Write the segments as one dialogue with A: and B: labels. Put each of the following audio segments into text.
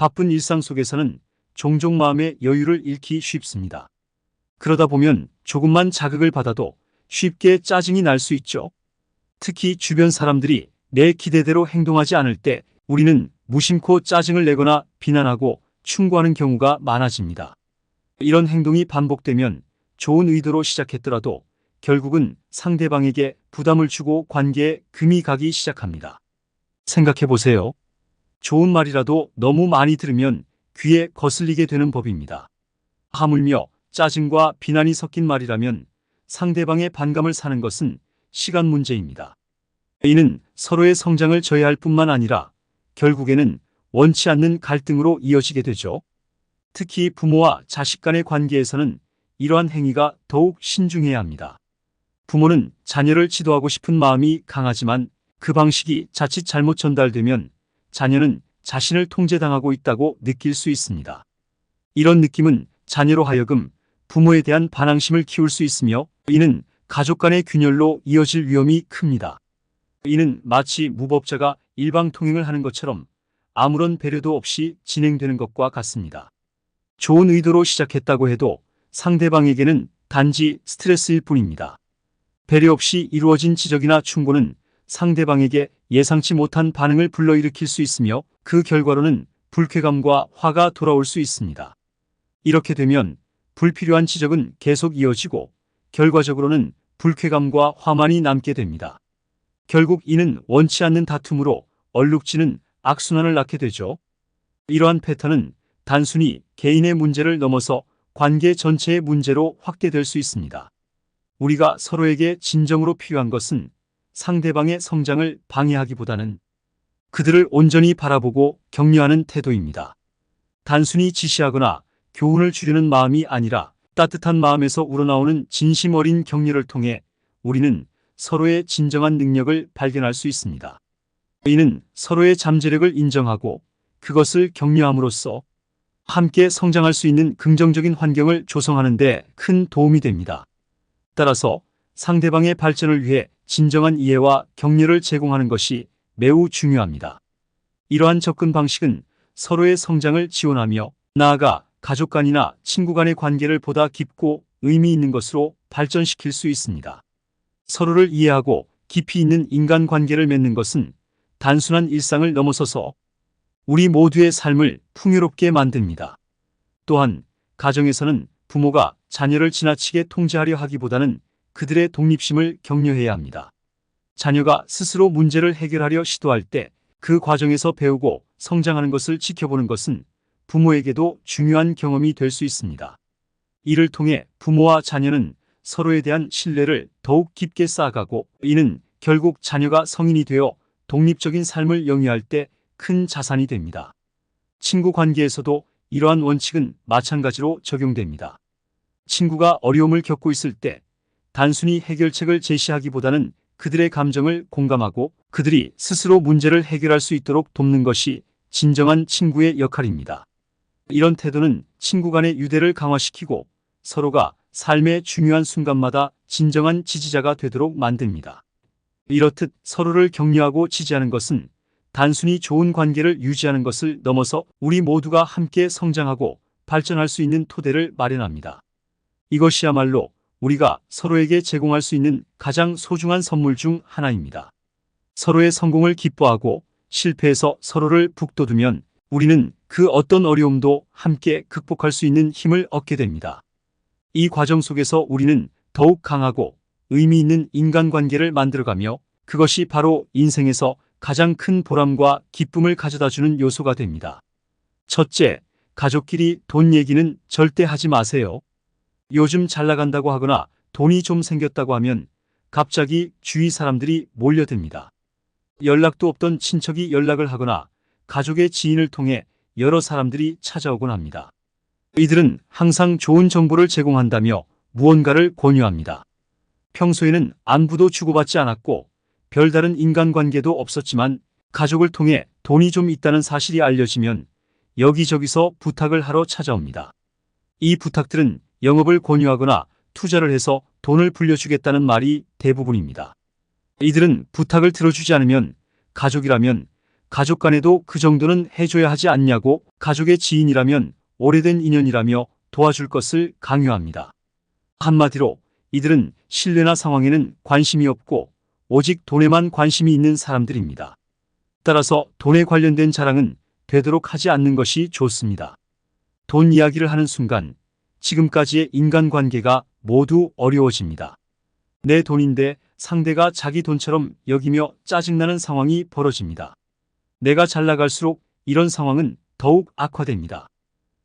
A: 바쁜 일상 속에서는 종종 마음의 여유를 잃기 쉽습니다. 그러다 보면 조금만 자극을 받아도 쉽게 짜증이 날 수 있죠. 특히 주변 사람들이 내 기대대로 행동하지 않을 때 우리는 무심코 짜증을 내거나 비난하고 충고하는 경우가 많아집니다. 이런 행동이 반복되면 좋은 의도로 시작했더라도 결국은 상대방에게 부담을 주고 관계에 금이 가기 시작합니다. 생각해 보세요. 좋은 말이라도 너무 많이 들으면 귀에 거슬리게 되는 법입니다. 하물며 짜증과 비난이 섞인 말이라면 상대방의 반감을 사는 것은 시간 문제입니다. 이는 서로의 성장을 저해할 뿐만 아니라 결국에는 원치 않는 갈등으로 이어지게 되죠. 특히 부모와 자식 간의 관계에서는 이러한 행위가 더욱 신중해야 합니다. 부모는 자녀를 지도하고 싶은 마음이 강하지만 그 방식이 자칫 잘못 전달되면 자녀는 자신을 통제당하고 있다고 느낄 수 있습니다. 이런 느낌은 자녀로 하여금 부모에 대한 반항심을 키울 수 있으며 이는 가족 간의 균열로 이어질 위험이 큽니다. 이는 마치 무법자가 일방통행을 하는 것처럼 아무런 배려도 없이 진행되는 것과 같습니다. 좋은 의도로 시작했다고 해도 상대방에게는 단지 스트레스일 뿐입니다. 배려 없이 이루어진 지적이나 충고는 상대방에게 예상치 못한 반응을 불러일으킬 수 있으며 그 결과로는 불쾌감과 화가 돌아올 수 있습니다. 이렇게 되면 불필요한 지적은 계속 이어지고 결과적으로는 불쾌감과 화만이 남게 됩니다. 결국 이는 원치 않는 다툼으로 얼룩지는 악순환을 낳게 되죠. 이러한 패턴은 단순히 개인의 문제를 넘어서 관계 전체의 문제로 확대될 수 있습니다. 우리가 서로에게 진정으로 필요한 것은 상대방의 성장을 방해하기보다는 그들을 온전히 바라보고 격려하는 태도입니다. 단순히 지시하거나 교훈을 주려는 마음이 아니라 따뜻한 마음에서 우러나오는 진심 어린 격려를 통해 우리는 서로의 진정한 능력을 발견할 수 있습니다. 이는 서로의 잠재력을 인정하고 그것을 격려함으로써 함께 성장할 수 있는 긍정적인 환경을 조성하는 데 큰 도움이 됩니다. 따라서 상대방의 발전을 위해 진정한 이해와 격려를 제공하는 것이 매우 중요합니다. 이러한 접근 방식은 서로의 성장을 지원하며 나아가 가족 간이나 친구 간의 관계를 보다 깊고 의미 있는 것으로 발전시킬 수 있습니다. 서로를 이해하고 깊이 있는 인간 관계를 맺는 것은 단순한 일상을 넘어서서 우리 모두의 삶을 풍요롭게 만듭니다. 또한 가정에서는 부모가 자녀를 지나치게 통제하려 하기보다는 그들의 독립심을 격려해야 합니다. 자녀가 스스로 문제를 해결하려 시도할 때 그 과정에서 배우고 성장하는 것을 지켜보는 것은 부모에게도 중요한 경험이 될 수 있습니다. 이를 통해 부모와 자녀는 서로에 대한 신뢰를 더욱 깊게 쌓아가고 이는 결국 자녀가 성인이 되어 독립적인 삶을 영위할 때 큰 자산이 됩니다. 친구 관계에서도 이러한 원칙은 마찬가지로 적용됩니다. 친구가 어려움을 겪고 있을 때 단순히 해결책을 제시하기보다는 그들의 감정을 공감하고 그들이 스스로 문제를 해결할 수 있도록 돕는 것이 진정한 친구의 역할입니다. 이런 태도는 친구 간의 유대를 강화시키고 서로가 삶의 중요한 순간마다 진정한 지지자가 되도록 만듭니다. 이렇듯 서로를 격려하고 지지하는 것은 단순히 좋은 관계를 유지하는 것을 넘어서 우리 모두가 함께 성장하고 발전할 수 있는 토대를 마련합니다. 이것이야말로 우리가 서로에게 제공할 수 있는 가장 소중한 선물 중 하나입니다. 서로의 성공을 기뻐하고 실패에서 서로를 북돋우면 우리는 그 어떤 어려움도 함께 극복할 수 있는 힘을 얻게 됩니다. 이 과정 속에서 우리는 더욱 강하고 의미 있는 인간관계를 만들어가며 그것이 바로 인생에서 가장 큰 보람과 기쁨을 가져다 주는 요소가 됩니다. 첫째, 가족끼리 돈 얘기는 절대 하지 마세요. 요즘 잘 나간다고 하거나 돈이 좀 생겼다고 하면 갑자기 주위 사람들이 몰려듭니다. 연락도 없던 친척이 연락을 하거나 가족의 지인을 통해 여러 사람들이 찾아오곤 합니다. 이들은 항상 좋은 정보를 제공한다며 무언가를 권유합니다. 평소에는 안부도 주고받지 않았고 별다른 인간관계도 없었지만 가족을 통해 돈이 좀 있다는 사실이 알려지면 여기저기서 부탁을 하러 찾아옵니다. 이 부탁들은 영업을 권유하거나 투자를 해서 돈을 불려주겠다는 말이 대부분입니다. 이들은 부탁을 들어주지 않으면 가족이라면 가족 간에도 그 정도는 해줘야 하지 않냐고 가족의 지인이라면 오래된 인연이라며 도와줄 것을 강요합니다. 한마디로 이들은 신뢰나 상황에는 관심이 없고 오직 돈에만 관심이 있는 사람들입니다. 따라서 돈에 관련된 자랑은 되도록 하지 않는 것이 좋습니다. 돈 이야기를 하는 순간 지금까지의 인간관계가 모두 어려워집니다. 내 돈인데 상대가 자기 돈처럼 여기며 짜증나는 상황이 벌어집니다. 내가 잘 나갈수록 이런 상황은 더욱 악화됩니다.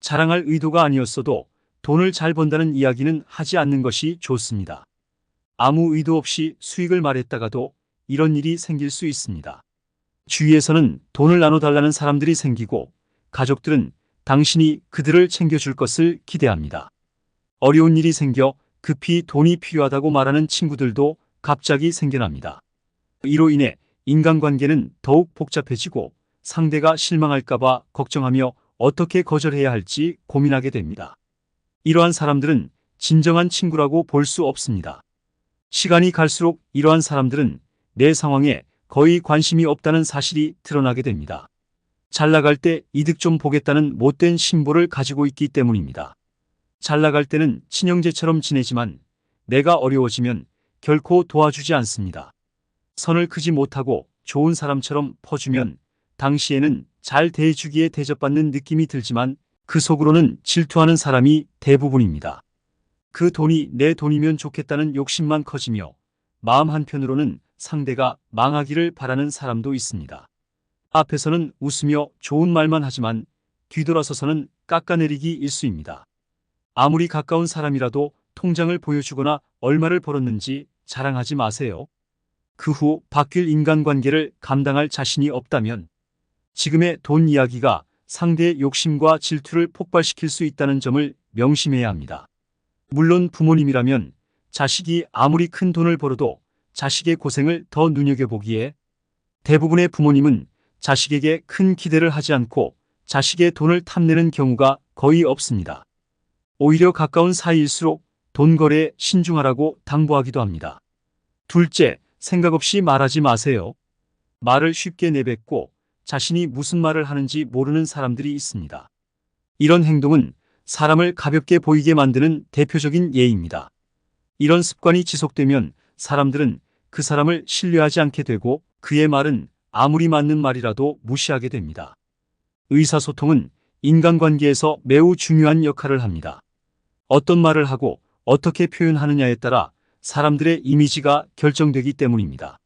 A: 자랑할 의도가 아니었어도 돈을 잘 번다는 이야기는 하지 않는 것이 좋습니다. 아무 의도 없이 수익을 말했다가도 이런 일이 생길 수 있습니다. 주위에서는 돈을 나눠달라는 사람들이 생기고 가족들은 당신이 그들을 챙겨줄 것을 기대합니다. 어려운 일이 생겨 급히 돈이 필요하다고 말하는 친구들도 갑자기 생겨납니다. 이로 인해 인간관계는 더욱 복잡해지고 상대가 실망할까봐 걱정하며 어떻게 거절해야 할지 고민하게 됩니다. 이러한 사람들은 진정한 친구라고 볼 수 없습니다. 시간이 갈수록 이러한 사람들은 내 상황에 거의 관심이 없다는 사실이 드러나게 됩니다. 잘 나갈 때 이득 좀 보겠다는 못된 심보를 가지고 있기 때문입니다. 잘 나갈 때는 친형제처럼 지내지만 내가 어려워지면 결코 도와주지 않습니다. 선을 크지 못하고 좋은 사람처럼 퍼주면 당시에는 잘 대해주기에 대접받는 느낌이 들지만 그 속으로는 질투하는 사람이 대부분입니다. 그 돈이 내 돈이면 좋겠다는 욕심만 커지며 마음 한편으로는 상대가 망하기를 바라는 사람도 있습니다. 앞에서는 웃으며 좋은 말만 하지만 뒤돌아서서는 깎아내리기 일수입니다. 아무리 가까운 사람이라도 통장을 보여주거나 얼마를 벌었는지 자랑하지 마세요. 그 후 바뀔 인간관계를 감당할 자신이 없다면 지금의 돈 이야기가 상대의 욕심과 질투를 폭발시킬 수 있다는 점을 명심해야 합니다. 물론 부모님이라면 자식이 아무리 큰 돈을 벌어도 자식의 고생을 더 눈여겨보기에 대부분의 부모님은 자식에게 큰 기대를 하지 않고 자식의 돈을 탐내는 경우가 거의 없습니다. 오히려 가까운 사이일수록 돈 거래에 신중하라고 당부하기도 합니다. 둘째, 생각 없이 말하지 마세요. 말을 쉽게 내뱉고 자신이 무슨 말을 하는지 모르는 사람들이 있습니다. 이런 행동은 사람을 가볍게 보이게 만드는 대표적인 예입니다. 이런 습관이 지속되면 사람들은 그 사람을 신뢰하지 않게 되고 그의 말은 아무리 맞는 말이라도 무시하게 됩니다. 의사소통은 인간관계에서 매우 중요한 역할을 합니다. 어떤 말을 하고 어떻게 표현하느냐에 따라 사람들의 이미지가 결정되기 때문입니다.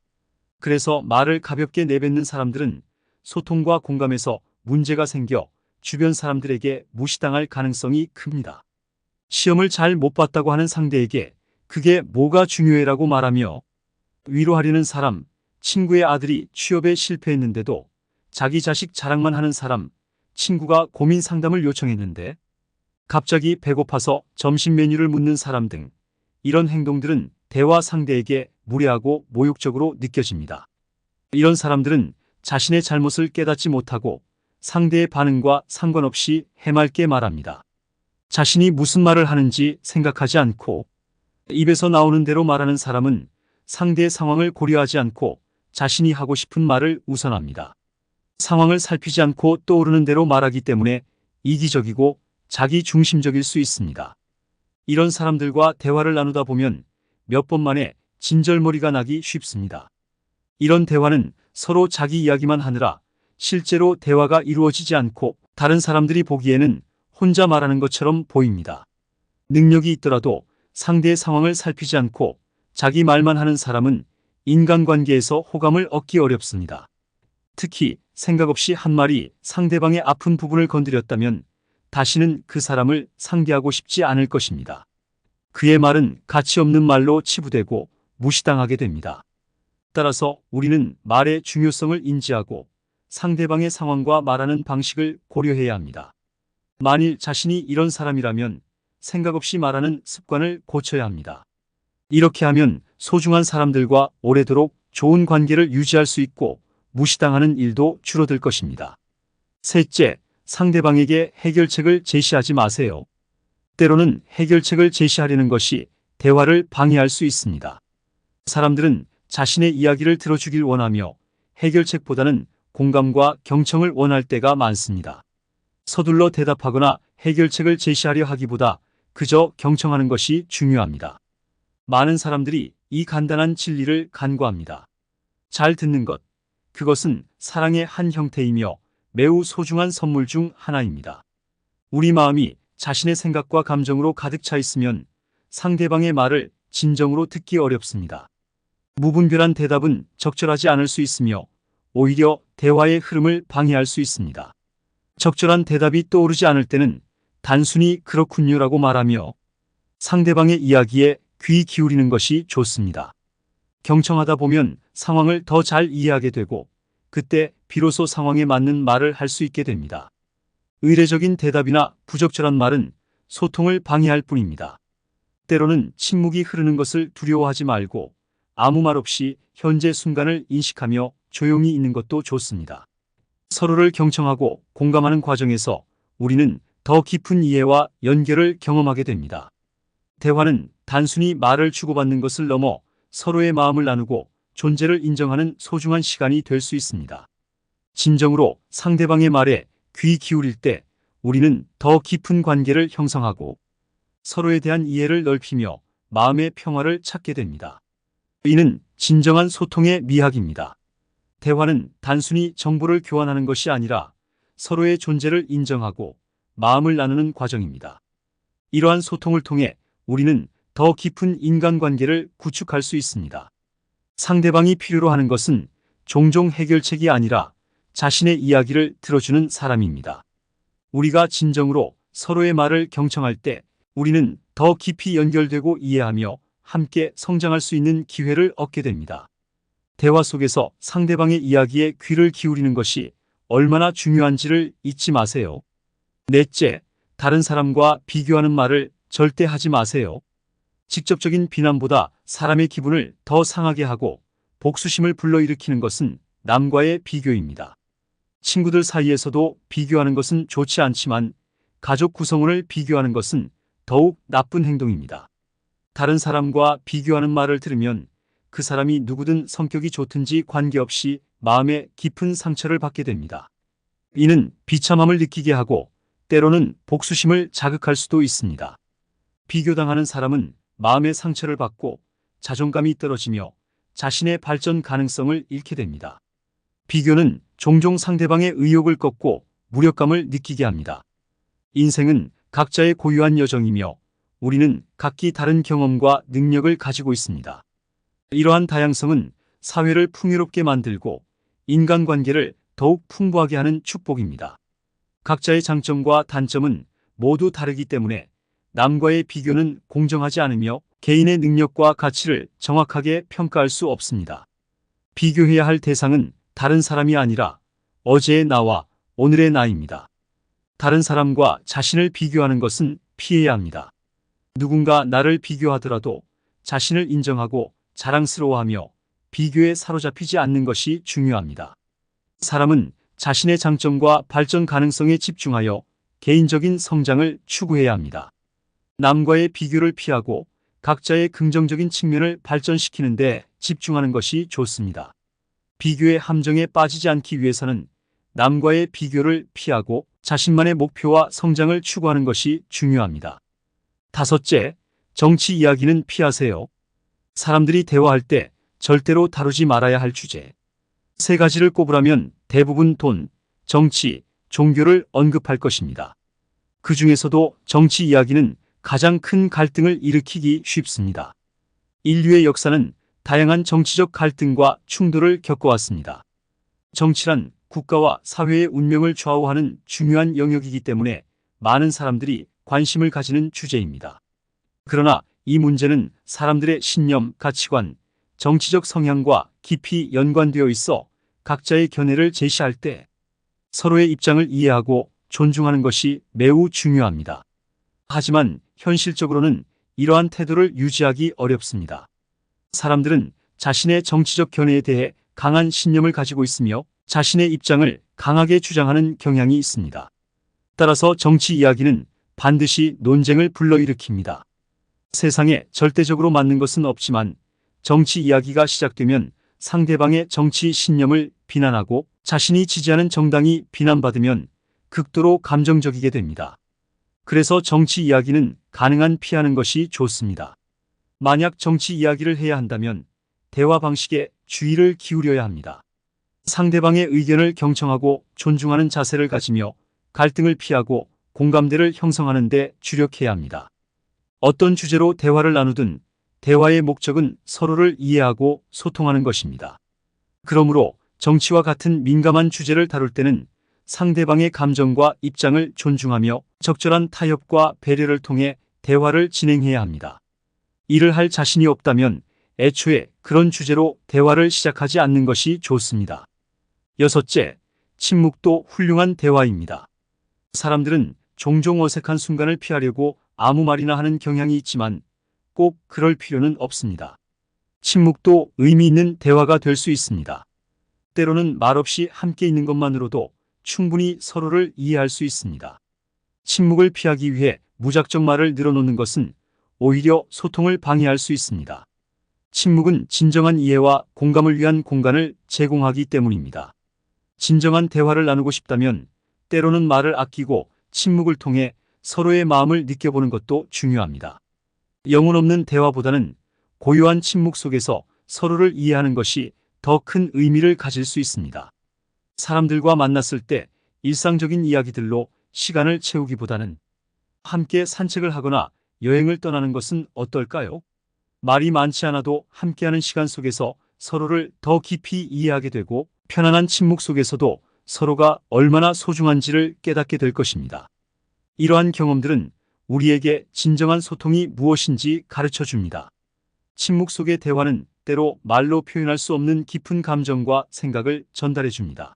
A: 그래서 말을 가볍게 내뱉는 사람들은 소통과 공감에서 문제가 생겨 주변 사람들에게 무시당할 가능성이 큽니다. 시험을 잘 못 봤다고 하는 상대에게 그게 뭐가 중요해라고 말하며 위로하려는 사람, 친구의 아들이 취업에 실패했는데도 자기 자식 자랑만 하는 사람, 친구가 고민 상담을 요청했는데 갑자기 배고파서 점심 메뉴를 묻는 사람 등 이런 행동들은 대화 상대에게 무례하고 모욕적으로 느껴집니다. 이런 사람들은 자신의 잘못을 깨닫지 못하고 상대의 반응과 상관없이 해맑게 말합니다. 자신이 무슨 말을 하는지 생각하지 않고 입에서 나오는 대로 말하는 사람은 상대의 상황을 고려하지 않고 자신이 하고 싶은 말을 우선합니다. 상황을 살피지 않고 떠오르는 대로 말하기 때문에 이기적이고 자기 중심적일 수 있습니다. 이런 사람들과 대화를 나누다 보면 몇 번 만에 진절머리가 나기 쉽습니다. 이런 대화는 서로 자기 이야기만 하느라 실제로 대화가 이루어지지 않고 다른 사람들이 보기에는 혼자 말하는 것처럼 보입니다. 능력이 있더라도 상대의 상황을 살피지 않고 자기 말만 하는 사람은 인간관계에서 호감을 얻기 어렵습니다. 특히 생각 없이 한 말이 상대방의 아픈 부분을 건드렸다면 다시는 그 사람을 상대하고 싶지 않을 것입니다. 그의 말은 가치 없는 말로 치부되고 무시당하게 됩니다. 따라서 우리는 말의 중요성을 인지하고 상대방의 상황과 말하는 방식을 고려해야 합니다. 만일 자신이 이런 사람이라면 생각 없이 말하는 습관을 고쳐야 합니다. 이렇게 하면 소중한 사람들과 오래도록 좋은 관계를 유지할 수 있고 무시당하는 일도 줄어들 것입니다. 셋째, 상대방에게 해결책을 제시하지 마세요. 때로는 해결책을 제시하려는 것이 대화를 방해할 수 있습니다. 사람들은 자신의 이야기를 들어주길 원하며 해결책보다는 공감과 경청을 원할 때가 많습니다. 서둘러 대답하거나 해결책을 제시하려 하기보다 그저 경청하는 것이 중요합니다. 많은 사람들이 이 간단한 진리를 간과합니다. 잘 듣는 것. 그것은 사랑의 한 형태이며 매우 소중한 선물 중 하나입니다. 우리 마음이 자신의 생각과 감정으로 가득 차 있으면 상대방의 말을 진정으로 듣기 어렵습니다. 무분별한 대답은 적절하지 않을 수 있으며 오히려 대화의 흐름을 방해할 수 있습니다. 적절한 대답이 떠오르지 않을 때는 단순히 그렇군요라고 말하며 상대방의 이야기에 귀 기울이는 것이 좋습니다. 경청하다 보면 상황을 더 잘 이해하게 되고 그때 비로소 상황에 맞는 말을 할 수 있게 됩니다. 의례적인 대답이나 부적절한 말은 소통을 방해할 뿐입니다. 때로는 침묵이 흐르는 것을 두려워하지 말고 아무 말 없이 현재 순간을 인식하며 조용히 있는 것도 좋습니다. 서로를 경청하고 공감하는 과정에서 우리는 더 깊은 이해와 연결을 경험하게 됩니다. 대화는 단순히 말을 주고받는 것을 넘어 서로의 마음을 나누고 존재를 인정하는 소중한 시간이 될 수 있습니다. 진정으로 상대방의 말에 귀 기울일 때 우리는 더 깊은 관계를 형성하고 서로에 대한 이해를 넓히며 마음의 평화를 찾게 됩니다. 이는 진정한 소통의 미학입니다. 대화는 단순히 정보를 교환하는 것이 아니라 서로의 존재를 인정하고 마음을 나누는 과정입니다. 이러한 소통을 통해 우리는 더 깊은 인간관계를 구축할 수 있습니다. 상대방이 필요로 하는 것은 종종 해결책이 아니라 자신의 이야기를 들어주는 사람입니다. 우리가 진정으로 서로의 말을 경청할 때 우리는 더 깊이 연결되고 이해하며 함께 성장할 수 있는 기회를 얻게 됩니다. 대화 속에서 상대방의 이야기에 귀를 기울이는 것이 얼마나 중요한지를 잊지 마세요. 넷째, 다른 사람과 비교하는 말을 절대 하지 마세요. 직접적인 비난보다 사람의 기분을 더 상하게 하고 복수심을 불러일으키는 것은 남과의 비교입니다. 친구들 사이에서도 비교하는 것은 좋지 않지만 가족 구성원을 비교하는 것은 더욱 나쁜 행동입니다. 다른 사람과 비교하는 말을 들으면 그 사람이 누구든 성격이 좋든지 관계없이 마음에 깊은 상처를 받게 됩니다. 이는 비참함을 느끼게 하고 때로는 복수심을 자극할 수도 있습니다. 비교당하는 사람은 마음의 상처를 받고 자존감이 떨어지며 자신의 발전 가능성을 잃게 됩니다. 비교는 종종 상대방의 의욕을 꺾고 무력감을 느끼게 합니다. 인생은 각자의 고유한 여정이며 우리는 각기 다른 경험과 능력을 가지고 있습니다. 이러한 다양성은 사회를 풍요롭게 만들고 인간관계를 더욱 풍부하게 하는 축복입니다. 각자의 장점과 단점은 모두 다르기 때문에 남과의 비교는 공정하지 않으며 개인의 능력과 가치를 정확하게 평가할 수 없습니다. 비교해야 할 대상은 다른 사람이 아니라 어제의 나와 오늘의 나입니다. 다른 사람과 자신을 비교하는 것은 피해야 합니다. 누군가 나를 비교하더라도 자신을 인정하고 자랑스러워하며 비교에 사로잡히지 않는 것이 중요합니다. 사람은 자신의 장점과 발전 가능성에 집중하여 개인적인 성장을 추구해야 합니다. 남과의 비교를 피하고 각자의 긍정적인 측면을 발전시키는 데 집중하는 것이 좋습니다. 비교의 함정에 빠지지 않기 위해서는 남과의 비교를 피하고 자신만의 목표와 성장을 추구하는 것이 중요합니다. 다섯째, 정치 이야기는 피하세요. 사람들이 대화할 때 절대로 다루지 말아야 할 주제. 세 가지를 꼽으라면 대부분 돈, 정치, 종교를 언급할 것입니다. 그 중에서도 정치 이야기는 가장 큰 갈등을 일으키기 쉽습니다. 인류의 역사는 다양한 정치적 갈등과 충돌을 겪어왔습니다. 정치란 국가와 사회의 운명을 좌우하는 중요한 영역이기 때문에 많은 사람들이 관심을 가지는 주제입니다. 그러나 이 문제는 사람들의 신념, 가치관, 정치적 성향과 깊이 연관되어 있어 각자의 견해를 제시할 때 서로의 입장을 이해하고 존중하는 것이 매우 중요합니다. 하지만 현실적으로는 이러한 태도를 유지하기 어렵습니다. 사람들은 자신의 정치적 견해에 대해 강한 신념을 가지고 있으며 자신의 입장을 강하게 주장하는 경향이 있습니다. 따라서 정치 이야기는 반드시 논쟁을 불러일으킵니다. 세상에 절대적으로 맞는 것은 없지만 정치 이야기가 시작되면 상대방의 정치 신념을 비난하고 자신이 지지하는 정당이 비난받으면 극도로 감정적이게 됩니다. 그래서 정치 이야기는 가능한 피하는 것이 좋습니다. 만약 정치 이야기를 해야 한다면 대화 방식에 주의를 기울여야 합니다. 상대방의 의견을 경청하고 존중하는 자세를 가지며 갈등을 피하고 공감대를 형성하는 데 주력해야 합니다. 어떤 주제로 대화를 나누든 대화의 목적은 서로를 이해하고 소통하는 것입니다. 그러므로 정치와 같은 민감한 주제를 다룰 때는 상대방의 감정과 입장을 존중하며 적절한 타협과 배려를 통해 대화를 진행해야 합니다. 이를 할 자신이 없다면 애초에 그런 주제로 대화를 시작하지 않는 것이 좋습니다. 여섯째, 침묵도 훌륭한 대화입니다. 사람들은 종종 어색한 순간을 피하려고 아무 말이나 하는 경향이 있지만 꼭 그럴 필요는 없습니다. 침묵도 의미 있는 대화가 될 수 있습니다. 때로는 말없이 함께 있는 것만으로도 충분히 서로를 이해할 수 있습니다. 침묵을 피하기 위해 무작정 말을 늘어놓는 것은 오히려 소통을 방해할 수 있습니다. 침묵은 진정한 이해와 공감을 위한 공간을 제공하기 때문입니다. 진정한 대화를 나누고 싶다면 때로는 말을 아끼고 침묵을 통해 서로의 마음을 느껴보는 것도 중요합니다. 영혼 없는 대화보다는 고요한 침묵 속에서 서로를 이해하는 것이 더 큰 의미를 가질 수 있습니다. 사람들과 만났을 때 일상적인 이야기들로 시간을 채우기보다는 함께 산책을 하거나 여행을 떠나는 것은 어떨까요? 말이 많지 않아도 함께하는 시간 속에서 서로를 더 깊이 이해하게 되고 편안한 침묵 속에서도 서로가 얼마나 소중한지를 깨닫게 될 것입니다. 이러한 경험들은 우리에게 진정한 소통이 무엇인지 가르쳐 줍니다. 침묵 속의 대화는 때로 말로 표현할 수 없는 깊은 감정과 생각을 전달해 줍니다.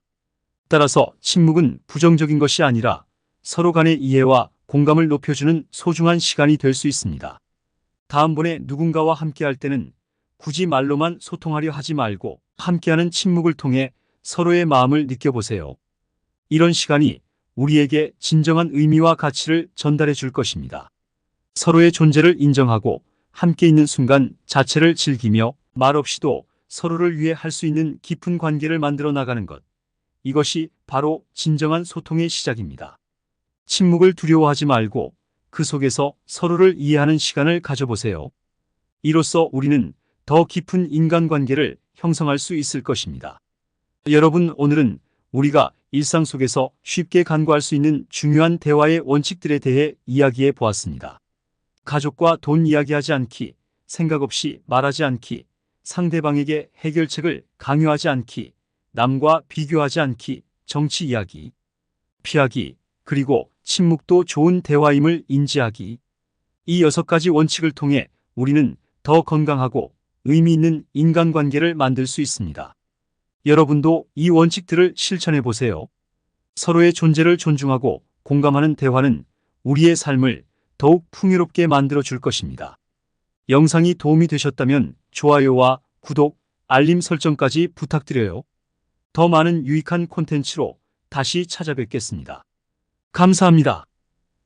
A: 따라서 침묵은 부정적인 것이 아니라 서로 간의 이해와 공감을 높여주는 소중한 시간이 될 수 있습니다. 다음번에 누군가와 함께할 때는 굳이 말로만 소통하려 하지 말고 함께하는 침묵을 통해 서로의 마음을 느껴보세요. 이런 시간이 우리에게 진정한 의미와 가치를 전달해 줄 것입니다. 서로의 존재를 인정하고 함께 있는 순간 자체를 즐기며 말없이도 서로를 위해 할 수 있는 깊은 관계를 만들어 나가는 것. 이것이 바로 진정한 소통의 시작입니다. 침묵을 두려워하지 말고 그 속에서 서로를 이해하는 시간을 가져보세요. 이로써 우리는 더 깊은 인간관계를 형성할 수 있을 것입니다. 여러분, 오늘은 우리가 일상 속에서 쉽게 간과할 수 있는 중요한 대화의 원칙들에 대해 이야기해 보았습니다. 가족과 돈 이야기하지 않기, 생각 없이 말하지 않기, 상대방에게 해결책을 강요하지 않기, 남과 비교하지 않기, 정치 이야기, 피하기, 그리고 침묵도 좋은 대화임을 인지하기. 이 여섯 가지 원칙을 통해 우리는 더 건강하고 의미 있는 인간관계를 만들 수 있습니다. 여러분도 이 원칙들을 실천해 보세요. 서로의 존재를 존중하고 공감하는 대화는 우리의 삶을 더욱 풍요롭게 만들어 줄 것입니다. 영상이 도움이 되셨다면 좋아요와 구독, 알림 설정까지 부탁드려요. 더 많은 유익한 콘텐츠로 다시 찾아뵙겠습니다. 감사합니다.